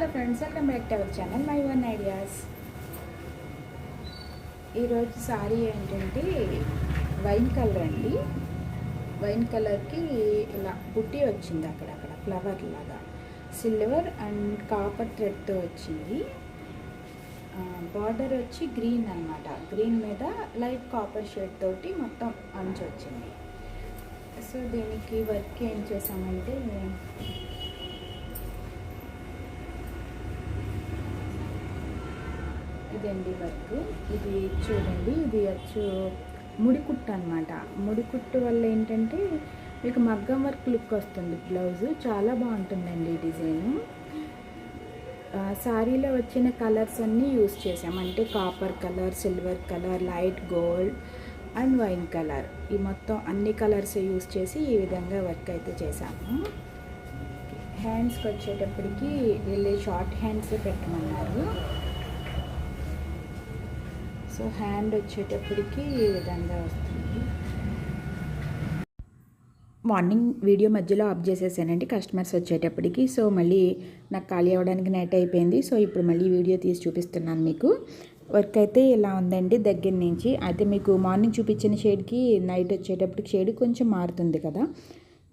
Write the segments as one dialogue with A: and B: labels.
A: Hello friends welcome back to our channel my one ideas. ఈరోజు సారీ ఏంటంటే wine colour అండి. Wine కలర్కి ఇలా బుట్టి వచ్చింది అక్కడక్కడ ఫ్లవర్ లాగా. సిల్వర్ అండ్ కాపర్ థ్రెడ్తో వచ్చింది. బార్డర్ వచ్చి గ్రీన్ అన్నమాట. గ్రీన్ మీద లైట్ కాపర్ షేడ్ తోటి మొత్తం అంచు వచ్చింది. సో దీనికి వర్క్ ఏం చేసామంటే ఇదండి వర్క్. ఇది చూడండి ఇది వచ్చు ముడికుట్టు అనమాట ముడికుట్టు వల్ల ఏంటంటే మీకు మగ్గం వర్క్ లుక్ వస్తుంది బ్లౌజ్. చాలా బాగుంటుందండి డిజైన్. శారీలో వచ్చిన కలర్స్ అన్నీ యూస్ చేసాం అంటే copper colour silver colour light gold and wine colour. ఈ మొత్తం అన్ని కలర్స్ యూస్ చేసి ఈ విధంగా వర్క్ అయితే చేశాము. హ్యాండ్స్కి వచ్చేటప్పటికి వెళ్ళి షార్ట్ హ్యాండ్స్ పెట్టమన్నారు. సో హ్యాండ్ వచ్చేటప్పటికి ఈ విధంగా వస్తుంది. మార్నింగ్ వీడియో మధ్యలో ఆఫ్ చేసేసానండి కస్టమర్స్ వచ్చేటప్పటికి. సో మళ్ళీ నాకు ఖాళీ అవ్వడానికి నైట్ అయిపోయింది. సో ఇప్పుడు మళ్ళీ వీడియో తీసి చూపిస్తున్నాను మీకు. వర్క్ అయితే ఇలా ఉందండి దగ్గర నుంచి. అయితే మీకు మార్నింగ్ చూపించిన షేడ్కి నైట్ వచ్చేటప్పటికి షేడ్ కొంచెం మారుతుంది కదా.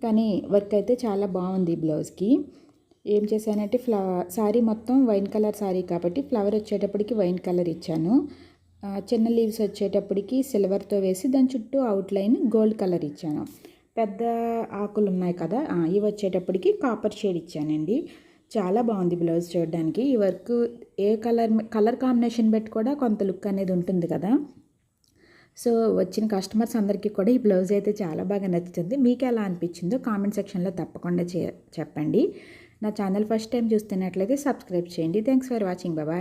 A: కానీ వర్క్ అయితే చాలా బాగుంది బ్లౌజ్కి. ఏం చేశానంటే ఫ్లవర్ శారీ మొత్తం వైన్ కలర్ శారీ కాబట్టి ఫ్లవర్ వచ్చేటప్పటికి వైన్ కలర్ ఇచ్చాను. చిన్న లీవ్స్ వచ్చేటప్పటికి సిల్వర్తో వేసి దాని చుట్టూ అవుట్లైన్ గోల్డ్ కలర్ ఇచ్చాను. పెద్ద ఆకులు ఉన్నాయి కదా ఇవి వచ్చేటప్పటికి కాపర్ షేడ్ ఇచ్చానండి. చాలా బాగుంది బ్లౌజ్ చూడడానికి. ఈ వర్క్ ఏ కలర్ కలర్ కాంబినేషన్ పెట్టి కూడా కొంత లుక్ అనేది ఉంటుంది కదా. సో వచ్చిన కస్టమర్స్ అందరికీ కూడా ఈ బ్లౌజ్ అయితే చాలా బాగా నచ్చుతుంది. మీకు ఎలా అనిపించిందో కామెంట్ సెక్షన్లో తప్పకుండా చెప్పండి. నా ఛానల్ ఫస్ట్ టైం చూస్తున్నట్లయితే సబ్స్క్రైబ్ చేయండి. థ్యాంక్స్ ఫర్ వాచింగ్ బాబాయ్